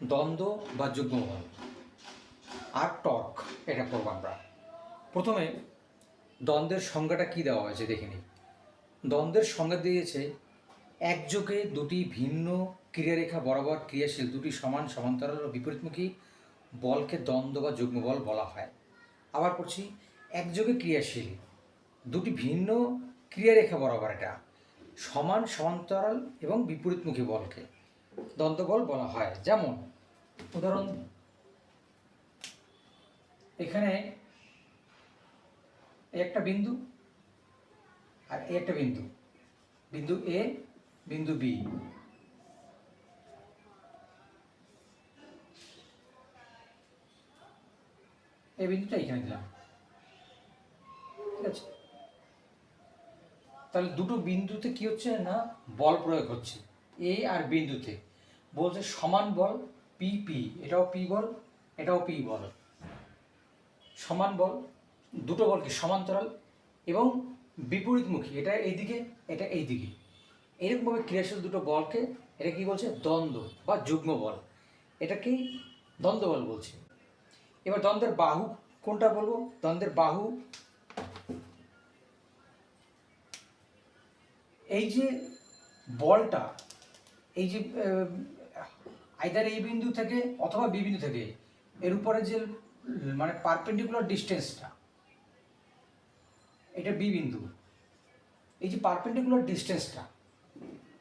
দ্বন্দ্ব বা যুগ্ম বল আর টর্ক, এটা করব আমরা। প্রথমে দ্বন্দ্বের সংজ্ঞাটা কি দেওয়া হয়েছে দেখে নিই। দ্বন্দ্বের সংজ্ঞা দিয়েছে একযোগে দুটি ভিন্ন ক্রিয়ারেখা বরাবর ক্রিয়াশীল, দুটি সমান সমান্তরাল ও বিপরীতমুখী বলকে দ্বন্দ্ব বা যুগ্ম বল বলা হয়। আবার পড়ছি একযোগে ক্রিয়াশীল, দুটি ভিন্ন ক্রিয়ারেখা বরাবর এটা, সমান সমান্তরাল এবং বিপরীতমুখী বলকে দ্বন্দ্ব বল বলা হয়। যেমন উদাহরণ, এখানে একটা বিন্দু আর একটা বিন্দু। বিন্দু এ, বিন্দু বি। এই বিন্দুটা এখানে দিলাম। ঠিক আছে? তাহলে দুটো বিন্দুতে কি হচ্ছে না বল প্রয়োগ হচ্ছে? এ আর বিন্দুতে। বলছে সমান বল পি পি এটাও পি বল, এটাও পি বল। সমান বল, দুটো বলকে সমান্তরাল এবং বিপরীতমুখী, এটা এইদিকে এটা এইদিকে এরকমভাবে ক্রিয়াশীল দুটো বলকে, এটা কি বলছে? দ্বন্দ্ব বা যুগ্ম বল। এটাকেই দ্বন্দ্ব বল বলছে। এবার দ্বন্দ্বের বাহু কোনটা বলব? দ্বন্দ্বের বাহু এই যে বলটা, এই যে আইদার এই বিন্দু থেকে অথবা বি বিন্দু থেকে, এর উপরে যে মানে পারপেন্ডিকুলার ডিস্টেন্সটা এটা বি বিন্দু। এই যে পারপেন্ডিকুলার ডিস্টেন্সটা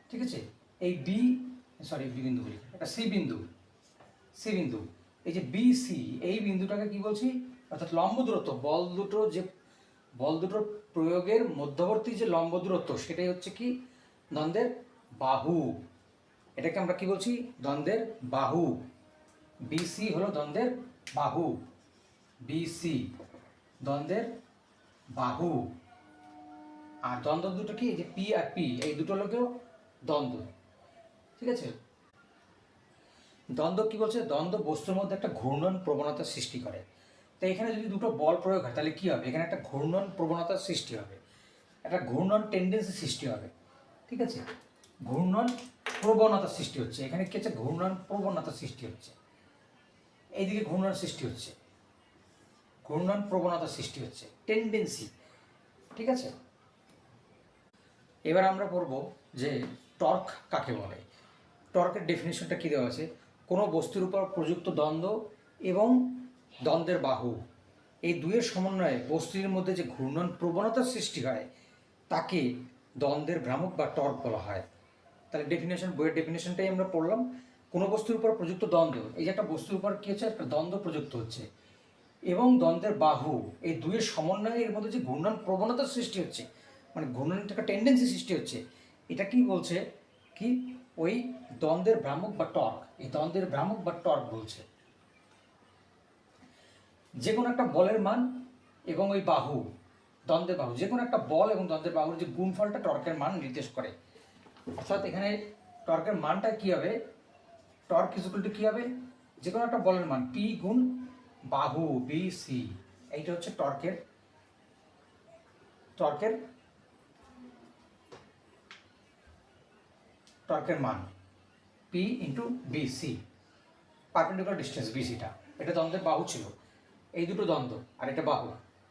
ঠিক আছে? এই বি সরি বি বিন্দু বলি, এটা সি বিন্দু সি বিন্দু। এই যে বি, সি, এই বিন্দুটাকে কি বলছি? অর্থাৎ লম্ব দূরত্ব, বল দুটো যে, বল দুটোর প্রয়োগের মধ্যবর্তী যে লম্ব দূরত্ব, সেটাই হচ্ছে কি? দ্বন্দ্বের বাহু। এটাকে আমরা কি বলছি? দ্বন্দ্বের বাহু। বিসি হলো দ্বন্দ্বের বাহু। বিসি দ্বন্দ্বের বাহু। আর দ্বন্দ্ব দুটো কি? যে পি আর পি এই দুটো লোকেও দ্বন্দ্ব। ঠিক আছে? দ্বন্দ্ব কি বলছে? দ্বন্দ্ব বস্তুর মধ্যে একটা ঘূর্ণন প্রবণতা সৃষ্টি করে। তো এখানে যদি দুটো বল প্রয়োগ হয়, তাহলে কি হবে? এখানে একটা ঘূর্ণন প্রবণতার সৃষ্টি হবে। একটা ঘূর্ণন টেন্ডেন্সি সৃষ্টি হবে। ঠিক আছে? ঘূর্ণন প্রবণতা সৃষ্টি হচ্ছে। এখানে কি হচ্ছে? ঘূর্ণন প্রবণতা সৃষ্টি হচ্ছে। এইদিকে ঘূর্ণন সৃষ্টি হচ্ছে। ঘূর্ণন প্রবণতা সৃষ্টি হচ্ছে। টেন্ডেন্সি ঠিক আছে? এবার আমরা পড়ব যে টর্ক কাকে বলে। টর্কের ডেফিনেশনটা কী দেওয়া আছে? কোনো বস্তুর উপর প্রযুক্ত দ্বন্দ্ব এবং দ্বন্দ্বের বাহু। এই দুয়ের সমন্বয়ে বস্তুর মধ্যে যে ঘূর্ণন প্রবণতার সৃষ্টি হয়, তাকে দ্বন্দ্বের ভ্রামক বা টর্ক বলা হয়। তাহলে ডেফিনেশন বইয়ের ডেফিনেশনটাই আমরা পড়লাম। কোনো বস্তুর উপর প্রযুক্ত দ্বন্দ্ব, এই যে একটা বস্তুর উপর কী হচ্ছে? একটা দ্বন্দ্ব প্রযুক্ত হচ্ছে। এবং দ্বন্দ্বের বাহু, এই দুয়ের সমন্বয়ে এর মধ্যে যে ঘূর্ণন প্রবণতার সৃষ্টি হচ্ছে মানে ঘূর্ণনের একটা টেন্ডেন্সি সৃষ্টি হচ্ছে, এটা কি বলছে? কি? ওই দ্বন্দ্বের ভ্রামক বা টর্ক, এই দ্বন্দ্বের ভ্রামক বা টর্ক বলছে। যে কোনো একটা বলের মান এবং ওই বাহু, দ্বন্দ্বের বাহু, যে কোনো একটা বল এবং দ্বন্দ্বের বাহুর যে গুণফলটা টর্কের মান নির্দেশ করে। অর্থাৎ এখানে টর্কের মানটা কী হবে? টর্ক ইকুয়াল টু কী হবে? যে কোনো একটা বলের মান পি গুণ বাহু বি সি এইটা হচ্ছে টর্কের টর্কের টর্কের মান P into BC perpendicular distance B theta এটা দ্বন্দ্বের বাহু ছিল। এই দুটো দ্বন্দ্ব, আর এটা বাহু।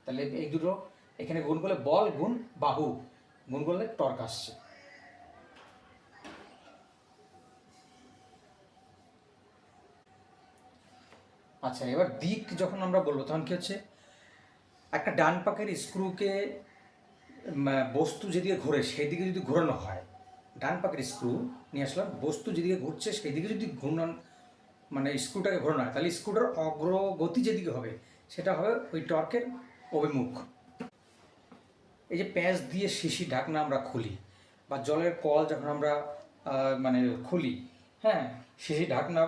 তাহলে এই দুটো এখানে গুণ করলে বল গুণ বাহু। গুণ করলে টর্ক আসছে। আচ্ছা এবার দিক যখন আমরা বলব, তখন কি হচ্ছে? একটা ডান পাকের স্ক্রুকে বস্তু যেদিকে ঘোরে সেই দিকে যদি ঘোরানো হয়, ডান পাকের স্ক্রু নিয়ে আসলাম, বস্তু যেদিকে ঘুরছে সেই দিকে যদি ঘূর্ণন মানে স্ক্রুটাকে ঘোরানো হয়, তাহলে স্ক্রুটার অগ্রগতি যেদিকে হবে, সেটা হবে ওই টর্কের অভিমুখ। এই যে প্যাঁচ দিয়ে শিশি ঢাকনা আমরা খুলি, বা জলের কল যখন আমরা মানে খুলি হ্যাঁ শিশি ঢাকনা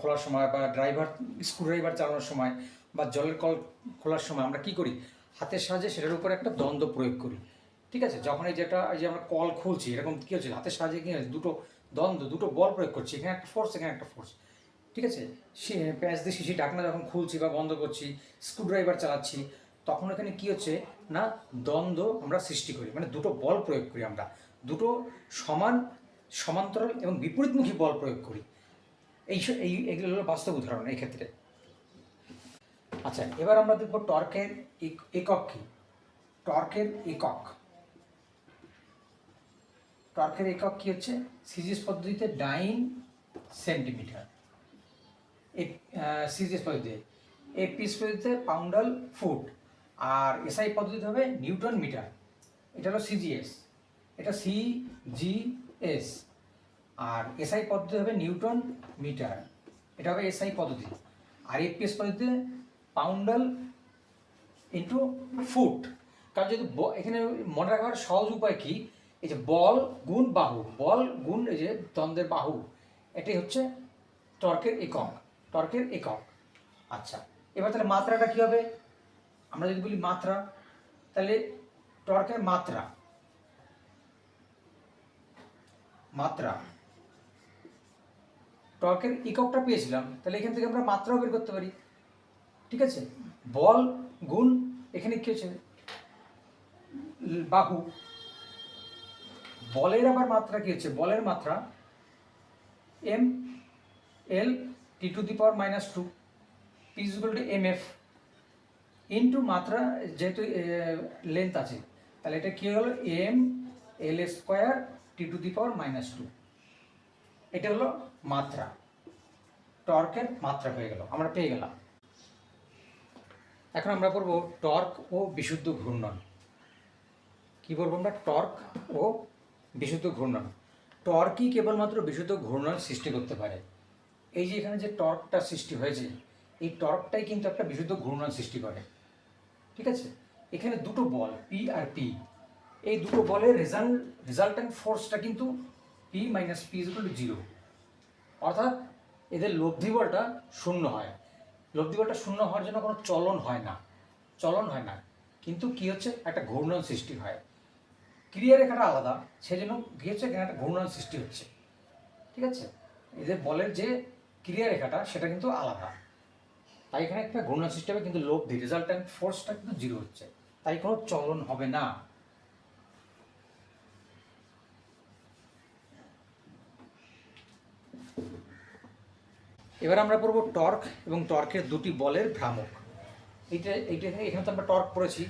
খোলার সময় বা ড্রাইভার স্ক্রু ড্রাইভার চালানোর সময় বা জলের কল খোলার সময় আমরা কি করি? হাতের সাহায্যে সেটার উপর একটা দ্বন্দ্ব প্রয়োগ করি। ঠিক আছে? যখন এই যেটা, এই যে আমরা কল খুলছি, এরকম কী হচ্ছে? হাতের সাহায্যে কী হচ্ছে? দুটো দ্বন্দ্ব, দুটো বল প্রয়োগ করছি, এখানে একটা ফোর্স এখানে একটা ফোর্স ঠিক আছে? সে, প্যাঁচ দিয়ে শিশি ঢাকনা যখন খুলছি বা বন্ধ করছি, স্ক্রুড্রাইভার চালাচ্ছি, তখন এখানে কী হচ্ছে? না, দ্বন্দ্ব আমরা সৃষ্টি করি। মানে দুটো বল প্রয়োগ করি আমরা। দুটো সমান সমান্তরাল এবং বিপরীতমুখী বল প্রয়োগ করি। এই এই এগুলো হলো বাস্তব উদাহরণ এই ক্ষেত্রে। আচ্ছা এবার আমরা দেখব টর্কের এক- একক কি? টর্কের একক। টর্কের একক কি হচ্ছে? সিজিএস পদ্ধতিতে ডাইন সেন্টিমিটার। সিজিএস পদ্ধতিতে। এপিস পদ্ধতিতে পাউন্ডাল ফুট। আর এসআই পদ্ধতিতে হবে নিউটন মিটার। এটা হলো সিজিএস এটা সি জি এস আর এসআই পদ্ধতি হবে নিউটন মিটার। এটা হবে এসআই পদ্ধতি। আর এপিএস পদ্ধতিতে পাউন্ডাল ইন্টু ফুট কারণ যদি এখানে মনে রাখার সহজ উপায় কি? এই যে বল গুণ বাহু। বল গুণ এই যে দ্বন্দ্বের বাহু। এটাই হচ্ছে টর্কের একক। টর্কের একক। আচ্ছা এবার তাহলে মাত্রাটা কি হবে? আমরা যদি বলি মাত্রা, তাহলে টর্কের মাত্রা। মাত্রা। টর্কের এককটা পেয়েছিলাম, তাহলে এখান থেকে আমরা মাত্রাও বের করতে পারি। ঠিক আছে? বল, গুণ, এখানে কি হচ্ছে? বাহু। বলের আবার মাত্রা কি হচ্ছে? বলের মাত্রা M L T to the power minus two P equal to M F into মাত্রা যেহেতু লেন্থ আছে, তাহলে এটা কি হলো? M L square T to the power minus two. এটা হলো মাত্রা। টর্কের মাত্রা হয়ে গেল, আমরা পেয়ে গেলাম। এখন আমরা পড়ব টর্ক ও বিশুদ্ধ ঘূর্ণন। কি বলব আমরা? টর্ক ও বিশুদ্ধ ঘূর্ণন। টর্কই কেবলমাত্র বিশুদ্ধ ঘূর্ণন সৃষ্টি করতে পারে। এই যে এখানে যে টর্কটা সৃষ্টি হয়েছে, এই টর্কটাই কিন্তু একটা বিশুদ্ধ ঘূর্ণন সৃষ্টি করে। ঠিক আছে? এখানে দুটো বল পি আর পি এই দুটো বলের রেজাল্ট রেজাল্ট্যান্ট ফোর্সটা কিন্তু P minus P equal to zero অর্থাৎ এদের লব্ধি বলটা শূন্য হয়। লব্ধি বলটা শূন্য হওয়ার জন্য কোনো চলন হয় না। চলন হয় না। কিন্তু কি হচ্ছে? একটা ঘূর্ণন সৃষ্টি হয়। ক্রিয়া রেখাটা আলাদা। সেই জন্য কি হচ্ছে? এখানে একটা ঘূর্ণন সৃষ্টি হচ্ছে। ঠিক আছে? এদের বলের যে ক্রিয়া রেখাটা, সেটা কিন্তু আলাদা। তাই এখানে একটা ঘূর্ণন সৃষ্টি হবে, কিন্তু লব্ধি রেজাল্ট্যান্ট ফোর্সটা কিন্তু জিরো হচ্ছে। তাই কোনো চলন হবে না। এবার আমরা পড়ব টর্ক এবং টর্কের দুটি বলের ভ্রামক। এইটা এইটা এখানে তো আমরা টর্ক পড়েছি।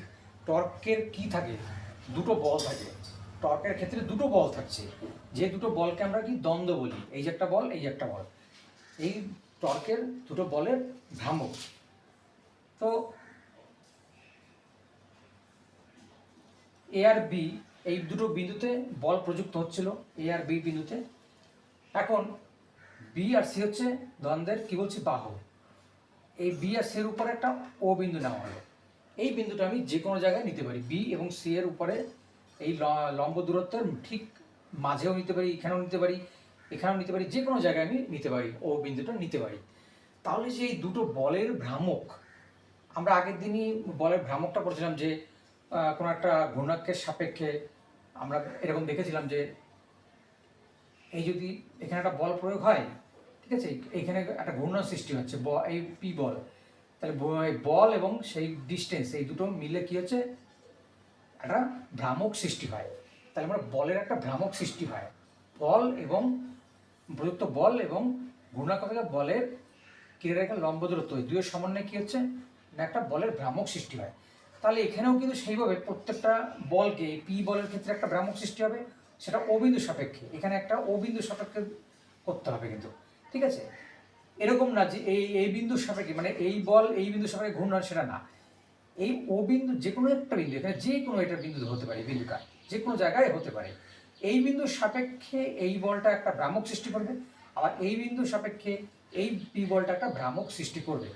টর্কের কি থাকে? দুটো বল থাকে। টর্কের ক্ষেত্রে দুটো বল থাকছে। যে দুটো বলকে আমরা কি? দ্বন্দ্ব বলি। এই যে একটা বল, এই যে একটা বল। এই টর্কের দুটো বলের ভ্রামক। তো এ আর বি এই দুটো বিন্দুতে বল প্রযুক্ত হচ্ছিল। এ আর বি বিন্দুতে। এখন বি আর সি হচ্ছে দ্বন্দ্বের, কি বলছি, বাহু। এই বি আর সি এর উপরে একটা ও বিন্দু নেওয়া হলো। এই বিন্দুটা আমি যে কোনো জায়গায় নিতে পারি। বি এবং সি এর উপরে এই লম্ব দূরত্বের ঠিক মাঝেও নিতে পারি, এখানেও নিতে পারি, এখানেও নিতে পারি, যে কোনো জায়গায় আমি নিতে পারি ও বিন্দুটা নিতে পারি। তাহলে যে এই দুটো বলের ভ্রামক, আমরা আগের দিনই বলের ভ্রামকটা পড়ছিলাম যে কোনো একটা ঘূর্ণাক্ষের সাপেক্ষে আমরা এরকম দেখেছিলাম যে, এই যদি এখানে একটা বল প্রয়োগ হয় ঠিক আছে এইখানে একটা ঘূর্ণন সৃষ্টি হচ্ছে, ব- এই পি বল। তাহলে বল এবং সেই ডিস্টেন্স এই দুটো মিলে কি হচ্ছে? একটা ভ্রামক সৃষ্টি হয়। তাহলে আমরা বলের একটা ভ্রামক সৃষ্টি হয়। বল এবং প্রযুক্ত বল এবং ঘূর্ণাকর্ষক বলের ক্রিয়ারেখার লম্ব দূরত্ব, এই দুয়ের সমন্বয়ে কী হচ্ছে? না, একটা বলের ভ্রামক সৃষ্টি হয়। তাহলে এখানেও কিন্তু সেইভাবে প্রত্যেকটা বলকে পি বলের ক্ষেত্রে একটা ভ্রামক সৃষ্টি হবে, সেটা অবিন্দু সাপেক্ষে। এখানে একটা অবিন্দু সাপেক্ষে করতে হবে কিন্তু। ঠিক আছে? এরকম না যে এই এই বিন্দু সাপেক্ষে মানে এই বল এই বিন্দু সাপেক্ষে ঘূর্ণন সেটা না। এই ও বিন্দু যে কোনো একটা বিন্দু, এখানে যে কোনো একটা বিন্দু হতে পারে, বিন্দুটা। যে কোনো জায়গায় হতে পারে। এই বিন্দুর সাপেক্ষে এই বলটা একটা ভ্রামক সৃষ্টি করবে, আবার এই বিন্দুর সাপেক্ষে এই পি বলটা একটা ভ্রামক সৃষ্টি করবে।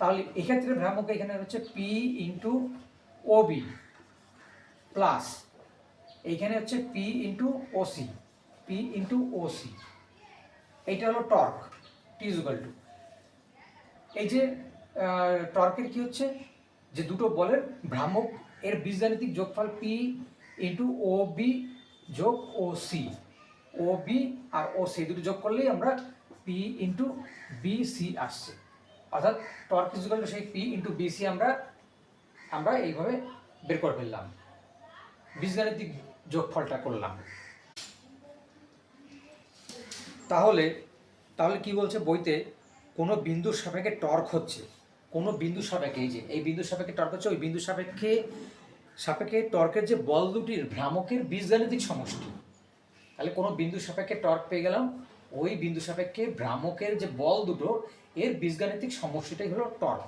তাহলে এক্ষেত্রে ভ্রামক এখানে হচ্ছে P into O B plus এইখানে হচ্ছে P into OC P into OC এইটা হলো টর্ক টি ইজুকাল টু এই যে টর্কের কি হচ্ছে? যে দুটো বলের ভ্রামক, এর বীজগাণিতিক যোগফল পি ইন্টু ও বি যোগ ও সি ও বি আর ও সি দুটো যোগ করলেই আমরা পি ইন্টু বি সি আসছে। অর্থাৎ টর্ক ইজুকাল টু সেই পি ইন্টু বি সি আমরা আমরা এইভাবে বের করে ফেললাম। বীজগাণিতিক যোগফলটা করলাম। তাহলে তাহলে কি বলছে বইতে? কোনো বিন্দুর সাপেক্ষে টর্ক হচ্ছে। কোনো বিন্দু সাপেক্ষে, এই যে, এই বিন্দু সাপেক্ষে টর্ক হচ্ছে, ওই বিন্দু সাপেক্ষে সাপেক্ষে টর্কের যে বল দুটির ভ্রামকের বীজগাণিতিক সমষ্টি। তাহলে কোনো বিন্দু সাপেক্ষে টর্ক পেয়ে গেলাম, ওই বিন্দু সাপেক্ষে ভ্রামকের যে বল দুটো, এর বীজগাণিতিক সমষ্টিটাই হলো টর্ক।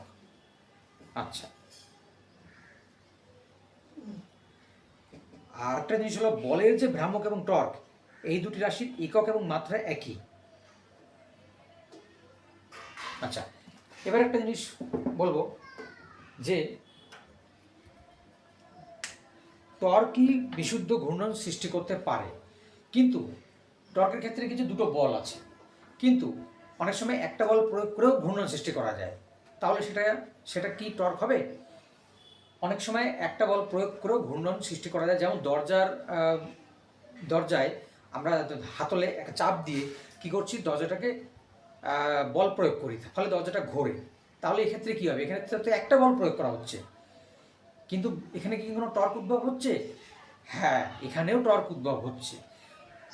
আচ্ছা। আর একটা জিনিস হলো বলের যে ভ্রামক এবং টর্ক এই দুটি রাশির একক এবং মাত্রা একই। আচ্ছা এবার একটা জিনিস বলব যে টর্কই বিশুদ্ধ ঘূর্ণন সৃষ্টি করতে পারে, কিন্তু টর্কের ক্ষেত্রে কিছু দুটো বল আছে। কিন্তু অনেক সময় একটা বল প্রয়োগ করেও ঘূর্ণন সৃষ্টি করা যায়। তাহলে সেটা সেটা কি টর্ক হবে? অনেক সময় একটা বল প্রয়োগ করেও ঘূর্ণন সৃষ্টি করা যায়। যেমন দরজার দরজায় আমরা হাতলে একটা চাপ দিয়ে কি করছি? দরজাটাকে বল প্রয়োগ করি। ফলে দরজাটা ঘোরে। তাহলে এক্ষেত্রে কি হবে? এখানে তো একটা বল প্রয়োগ করা হচ্ছে। কিন্তু এখানে কি কোনো টর্ক উদ্ভব হচ্ছে? হ্যাঁ এখানেও টর্ক উদ্ভব হচ্ছে।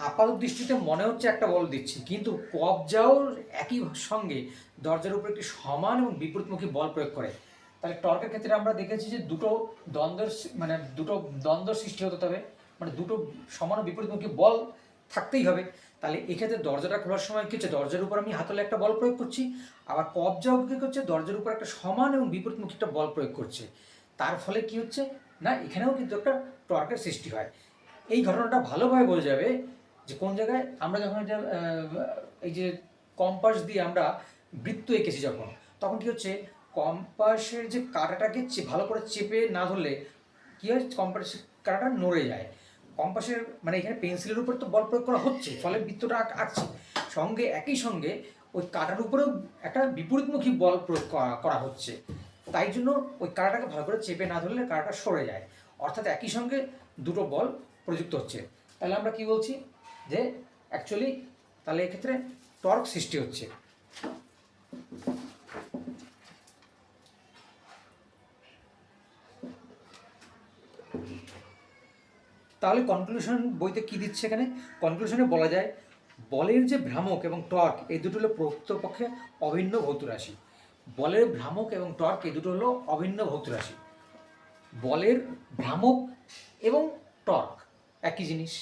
আপাত দৃষ্টিতে মনে হচ্ছে একটা বল দিচ্ছি। কিন্তু কবজাও একই সঙ্গে দরজার উপর একটি সমান এবং বিপরীতমুখী বল প্রয়োগ করে। তাহলে টর্কের ক্ষেত্রে আমরা দেখেছি যে দুটো দ্বন্দ্বের মানে দুটো দ্বন্দ্ব সৃষ্টি হতে হবে। মানে দুটো সমান বিপরীতমুখী বল থাকতেই হবে। তাহলে এক্ষেত্রে দরজাটা খোলার সময় কি হচ্ছে? দরজার উপর আমি হাতলে একটা বল প্রয়োগ করছি, আবার কবজাও কি করছে, দরজার উপর একটা সমান এবং বিপরীতমুখী একটা বল প্রয়োগ করছে। তার ফলে কি হচ্ছে? না, এখানেও কিন্তু একটা টর্কের সৃষ্টি হয়। এই ঘটনাটা ভালোভাবে বোঝা যাবে যে কোন জায়গায় আমরা যখন এই যে কম্পাস দিয়ে আমরা বৃত্ত এঁকেছি যখন, তখন কি হচ্ছে? কম্পাসের যে কাঁটাটাকে ভালো করে চেপে না ধরলে কি হয়? কম্পাসের কাঁটাটা নড়ে যায়। কম্পাসের মানে এখানে পেন্সিলের উপর তো বল প্রয়োগ করা হচ্ছে, ফলে বৃত্তটা আঁক- আঁকছে। সঙ্গে একই সঙ্গে ওই কাটার উপরেও একটা বিপরীতমুখী বল প্রয়োগ করা হচ্ছে। তাই জন্য ওই কাঁটাটাকে ভালো করে চেপে না ধরলে কাঁটাটা সরে যায়। অর্থাৎ একই সঙ্গে দুটো বল প্রযুক্ত হচ্ছে। তাহলে আমরা কি বলছি? যে অ্যাকচুয়ালি তাহলে এক্ষেত্রে টর্ক সৃষ্টি হচ্ছে। তাহলে কনক্লুশন বইতে কি দিচ্ছে এখানে? কনক্লুশনে বলা যায়, বলের যে ভ্রামক এবং টর্ক, এই দুটো হলো প্রকৃতপক্ষে অভিন্ন ভৌত রাশি বলের ভ্রামক এবং টর্ক, এই দুটো হলো অভিন্ন ভৌত রাশি বলের ভ্রামক এবং টর্ক, একই জিনিস।